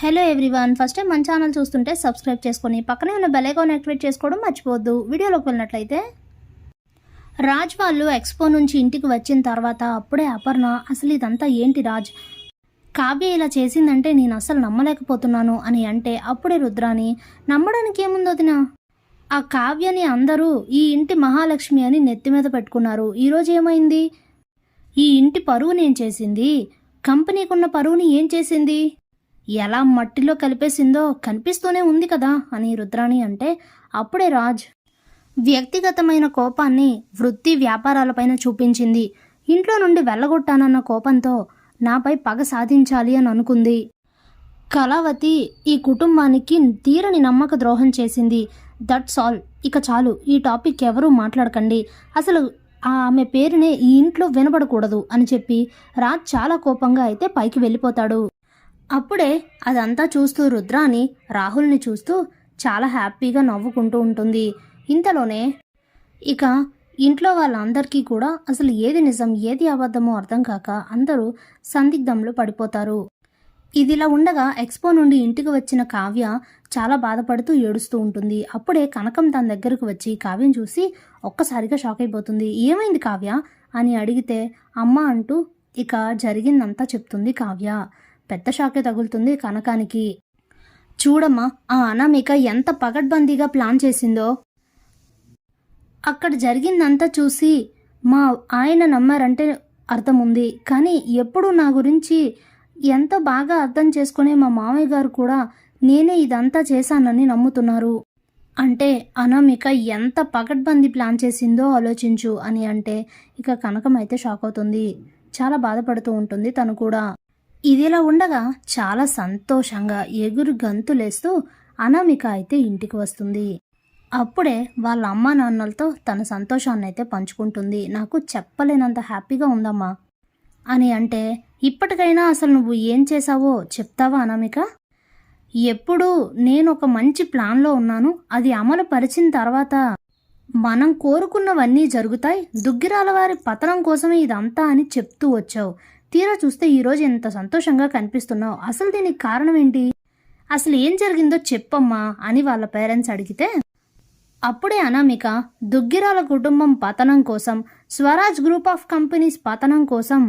Hello everyone first time మన channel చూస్తుంటే subscribe చేసుకొని పక్కనే ఉన్న బెల్ ఐకాన్ యాక్టివేట్ చేసుకోవడం మర్చిపోవద్దు. వీడియోలోకి వెళ్ళినట్లయితే రాజ్ వాళ్ళు ఎక్స్పో నుంచి ఇంటికి వచ్చిన తర్వాత అప్పుడే అపర్ణ అసలు ఇదంతా ఏంటి రాజ్? కావ్య ఇలా చేసిందంటే నేను అసలు నమ్మలేకపోతున్నాను అని అంటే అప్పుడే రుద్రాని నమ్మడానికి ఏముందో వదిన? ఆ కావ్యని అందరూ ఈ ఇంటి మహాలక్ష్మి అని నెత్తి మీద పెట్టుకున్నారు. ఈరోజు ఏమైంది? ఈ ఇంటి పరువు ఏం చేసింది. కంపెనీకున్న పరువుని ఏం చేసింది? ఎలా మట్టిలో కలిపేసిందో కనిపిస్తూనే ఉంది కదా అని రుద్రాణి అంటే అప్పుడే రాజ్ వ్యక్తిగతమైన కోపాన్ని వృత్తి వ్యాపారాలపైన చూపించింది. ఇంట్లో నుండి వెళ్ళగొట్టానన్న కోపంతో నాపై పగ సాధించాలి అని అనుకుంది. కళావతి ఈ కుటుంబానికి తీరని నమ్మక ద్రోహం చేసింది. దట్స్ ఆల్ ఇక చాలు. ఈ టాపిక్ ఎవరూ మాట్లాడకండి. అసలు ఆమె పేరునే ఈ ఇంట్లో వినబడకూడదు అని చెప్పి రాజ్ చాలా కోపంగా అయితే పైకి వెళ్ళిపోతాడు. అప్పుడే అదంతా చూస్తూ రుద్రాని రాహుల్ని చూస్తూ చాలా హ్యాపీగా నవ్వుకుంటూ ఉంటుంది. ఇంతలోనే ఇక ఇంట్లో వాళ్ళందరికీ కూడా అసలు ఏది నిజం ఏది అబద్ధమో అర్థం కాక అందరూ సందిగ్ధంలో పడిపోతారు. ఇదిలా ఉండగా ఎక్స్పో నుండి ఇంటికి వచ్చిన కావ్య చాలా బాధపడుతూ ఏడుస్తూ ఉంటుంది. అప్పుడే కనకం తన దగ్గరకు వచ్చి కావ్యం చూసి ఒక్కసారిగా షాక్ అయిపోతుంది. ఏమైంది కావ్య? అని అడిగితే అమ్మ అంటూ ఇక జరిగిందంతా చెప్తుంది కావ్య. పెద్ద షాకే తగులుతుంది కనకానికి. చూడమ్మా ఆ అనామిక ఎంత పగడ్బందీగా ప్లాన్ చేసిందో. అక్కడ జరిగిందంతా చూసి మా ఆయన నమ్మారంటే అర్థం ఉంది కానీ ఎప్పుడు నా గురించి ఎంత బాగా అర్థం చేసుకునే మా మామయ్య గారు కూడా నేనే ఇదంతా చేశానని నమ్ముతున్నారు. అంటే అనామిక ఎంత పకడ్బందీ ప్లాన్ చేసిందో ఆలోచించు అని అంటే ఇక కనకం అయితే షాక్ అవుతుంది. చాలా బాధపడుతూ ఉంటుంది తను కూడా. ఇదిలా ఉండగా చాలా సంతోషంగా ఎగురు గంతులేస్తూ అనామిక అయితే ఇంటికి వస్తుంది. అప్పుడే వాళ్ళ అమ్మా నాన్నలతో తన సంతోషాన్ని అయితే పంచుకుంటుంది. నాకు చెప్పలేనంత హ్యాపీగా ఉందమ్మా. అని అంటే ఇప్పటికైనా అసలు నువ్వు ఏం చేశావో చెప్తావా అనామిక? ఎప్పుడు నేను ఒక మంచి ప్లాన్లో ఉన్నాను. అది అమలు పరిచిన తర్వాత మనం కోరుకున్నవన్నీ జరుగుతాయి. దుగ్గిరాల వారి పతనం కోసమే ఇదంతా అని చెప్తూ వచ్చావు. తీరా చూస్తే ఈరోజు ఎంత సంతోషంగా కనిపిస్తున్నావు? అసలు దీనికి కారణం ఏంటి? అసలు ఏం జరిగిందో చెప్పమ్మా అని వాళ్ళ పేరెంట్స్ అడిగితే అప్పుడే అనామిక దుగ్గిరాల కుటుంబం పతనం కోసం స్వరాజ్ గ్రూప్ ఆఫ్ కంపెనీస్ పతనం కోసం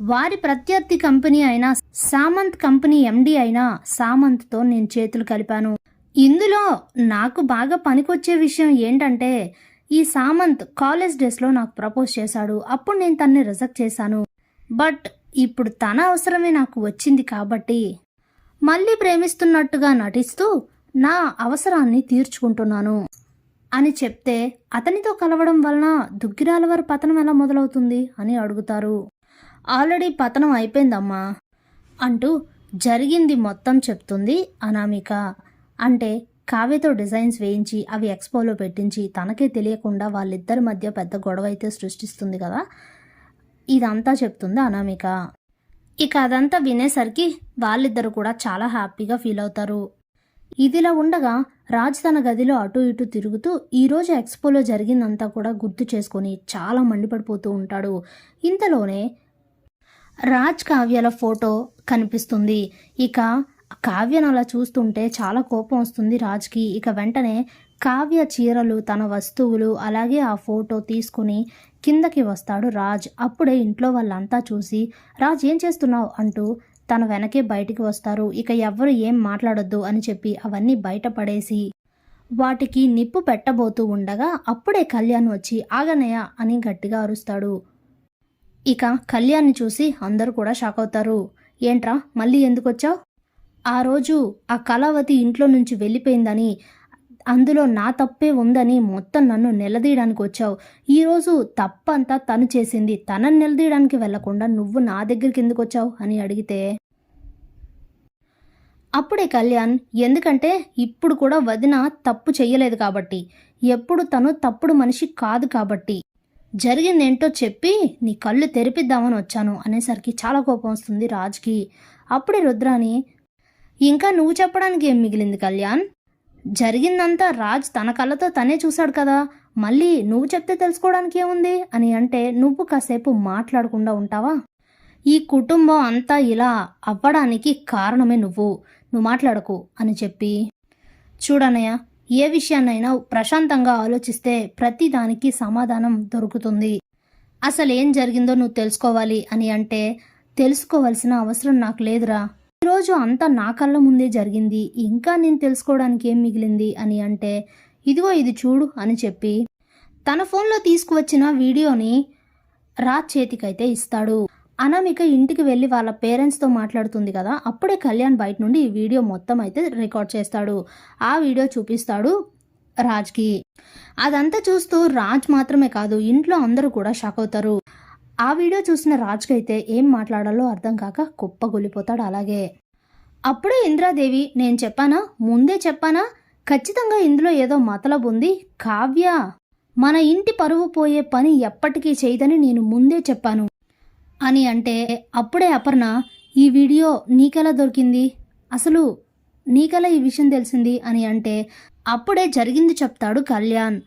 వారి ప్రత్యర్థి కంపెనీ అయిన సామంత్ కంపెనీ ఎండి అయిన సామంత్తో నేను చేతులు కలిపాను. ఇందులో నాకు బాగా పనికొచ్చే విషయం ఏంటంటే ఈ సామంత్ కాలేజ్ డేస్లో నాకు ప్రపోజ్ చేశాడు. అప్పుడు నేను తన్ని రిజెక్ట్ చేశాను. బట్ ఇప్పుడు తన అవసరమే నాకు వచ్చింది కాబట్టి మళ్ళీ ప్రేమిస్తున్నట్టుగా నటిస్తూ నా అవసరాన్ని తీర్చుకుంటున్నాను అని చెప్తే అతనితో కలవడం వలన దుగ్గిరాల వారి పతనం ఎలా మొదలవుతుంది అని అడుగుతారు. ఆల్రెడీ పతనం అయిపోయిందమ్మా అంటూ జరిగింది మొత్తం చెప్తుంది అనామిక. అంటే కావ్యతో డిజైన్స్ వేయించి అవి ఎక్స్పోలో పెట్టించి తనకే తెలియకుండా వాళ్ళిద్దరి మధ్య పెద్ద గొడవ అయితే సృష్టిస్తుంది కదా. ఇదంతా చెప్తుంది అనామిక. ఇక అదంతా వినేసరికి వాళ్ళిద్దరూ కూడా చాలా హ్యాపీగా ఫీల్ అవుతారు. ఇదిలా ఉండగా రాజ్ తన గదిలో అటు ఇటు తిరుగుతూ ఈరోజు ఎక్స్పోలో జరిగిందంతా కూడా గుర్తు చేసుకొని చాలా మండిపడిపోతూ ఉంటాడు. ఇంతలోనే రాజ్ కావ్యాల ఫోటో కనిపిస్తుంది. ఇక కావ్యను అలా చూస్తుంటే చాలా కోపం వస్తుంది రాజ్కి. ఇక వెంటనే కావ్య చీరలు తన వస్తువులు అలాగే ఆ ఫోటో తీసుకుని కిందకి వస్తాడు రాజ్. అప్పుడే ఇంట్లో వాళ్ళంతా చూసి రాజ్ ఏం చేస్తున్నావు? అంటూ తన వెనకే బయటికి వస్తారు. ఇక ఎవ్వరు ఏం మాట్లాడొద్దు అని చెప్పి అవన్నీ బయటపడేసి వాటికి నిప్పు పెట్టబోతూ ఉండగా అప్పుడే కళ్యాణ్ వచ్చి ఆగనయ్య అని గట్టిగా అరుస్తాడు. ఇక కళ్యాణ్ని చూసి అందరూ కూడా షాక్ అవుతారు. ఏంట్రా మళ్ళీ ఎందుకు వచ్చావు? ఆ రోజు ఆ కళావతి ఇంట్లో నుంచి వెళ్ళిపోయిందని అందులో నా తప్పే ఉందని మొత్తం నన్ను నిలదీయడానికి వచ్చావు. ఈరోజు తప్పంతా తను చేసింది. తనని నిలదీయడానికి వెళ్ళకుండా నువ్వు నా దగ్గరికి ఎందుకు వచ్చావు? అని అడిగితే అప్పుడే కళ్యాణ్ ఎందుకంటే ఇప్పుడు కూడా వదిన తప్పు చెయ్యలేదు కాబట్టి. ఎప్పుడు తను తప్పుడు మనిషి కాదు కాబట్టి. జరిగిందేంటో చెప్పి నీ కళ్ళు తెరిపిద్దామని వచ్చాను అనేసరికి చాలా కోపం వస్తుంది రాజ్కి. అప్పుడే రుద్రాని ఇంకా నువ్వు చెప్పడానికి ఏం మిగిలింది కళ్యాణ్? జరిగిందంతా రాజ్ తన కళ్ళతో తనే చూశాడు కదా. మళ్ళీ నువ్వు చెప్తే తెలుసుకోవడానికి ఏముంది? అని అంటే నువ్వు కాసేపు మాట్లాడకుండా ఉంటావా? ఈ కుటుంబం అంతా ఇలా అవ్వడానికి కారణమే నువ్వు. నువ్వు మాట్లాడకు అని చెప్పి. చూడనయ్య ఏ విషయాన్నైనా ప్రశాంతంగా ఆలోచిస్తే ప్రతి దానికి సమాధానం దొరుకుతుంది. అసలు ఏం జరిగిందో నువ్వు తెలుసుకోవాలి అని అంటే తెలుసుకోవాల్సిన అవసరం నాకు లేదురా. ఈరోజు అంతా నా కళ్ళ ముందే జరిగింది. ఇంకా నేను తెలుసుకోవడానికి ఏం మిగిలింది అని అంటే ఇదిగో ఇది చూడు అని చెప్పి తన ఫోన్లో తీసుకువచ్చిన వీడియోని రాజ్ చేతికైతే ఇస్తాడు. అనామిక ఇంటికి వెళ్ళి వాళ్ళ పేరెంట్స్తో మాట్లాడుతుంది కదా అప్పుడే కళ్యాణ్ బయట నుండి ఈ వీడియో మొత్తం అయితే రికార్డ్ చేస్తాడు. ఆ వీడియో చూపిస్తాడు రాజ్కి. అదంతా చూస్తూ రాజ్ మాత్రమే కాదు ఇంట్లో అందరూ కూడా షాక్ అవుతారు. ఆ వీడియో చూసిన రాజ్కి అయితే ఏం మాట్లాడాలో అర్థం కాక కుప్పగొలిపోతాడు అలాగే. అప్పుడే ఇంద్రాదేవి నేను చెప్పానా? ముందే చెప్పానా? ఖచ్చితంగా ఇందులో ఏదో మతలబు ఉంది. కావ్య మన ఇంటి పరువు పోయే పని ఎప్పటికీ చేయదని నేను ముందే చెప్పాను. అని అంటే అప్పుడే అపర్ణ ఈ వీడియో నీకెలా దొరికింది? అసలు నీకెలా ఈ విషయం తెలిసింది? అని అంటే అప్పుడే జరిగింది చెప్తాడు కళ్యాణ్.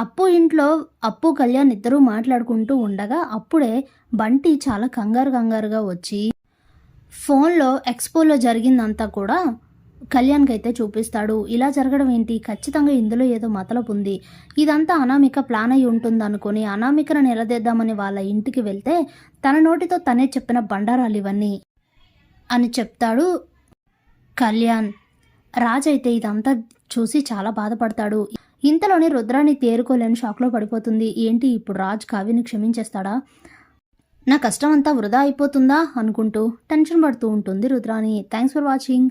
అప్పు ఇంట్లో అప్పు కళ్యాణ్ ఇద్దరూ మాట్లాడుకుంటూ ఉండగా అప్పుడే బంటి చాలా కంగారు కంగారుగా వచ్చి ఫోన్లో ఎక్స్పోలో జరిగిందంతా కూడా కళ్యాణ్కి అయితే చూపిస్తాడు. ఇలా జరగడం ఏంటి? ఖచ్చితంగా ఇందులో ఏదో మతలపు ఉంది. ఇదంతా అనామిక ప్లాన్ అయి ఉంటుంది అనుకుని అనామికను నిలదీద్దామని వాళ్ళ ఇంటికి వెళ్తే తన నోటితో తనే చెప్పిన బండారాలు ఇవన్నీ అని చెప్తాడు కళ్యాణ్. రాజు అయితే ఇదంతా చూసి చాలా బాధపడతాడు. ఇంతలోనే రుద్రాన్ని తేరుకోలేని షాక్లో పడిపోతుంది. ఏంటి ఇప్పుడు రాజ్ కావ్యని క్షమించేస్తాడా? నా కష్టం అంతా వృధా అయిపోతుందా? అనుకుంటూ టెన్షన్ పడుతూ ఉంటుంది రుద్రాని. Thanks for watching.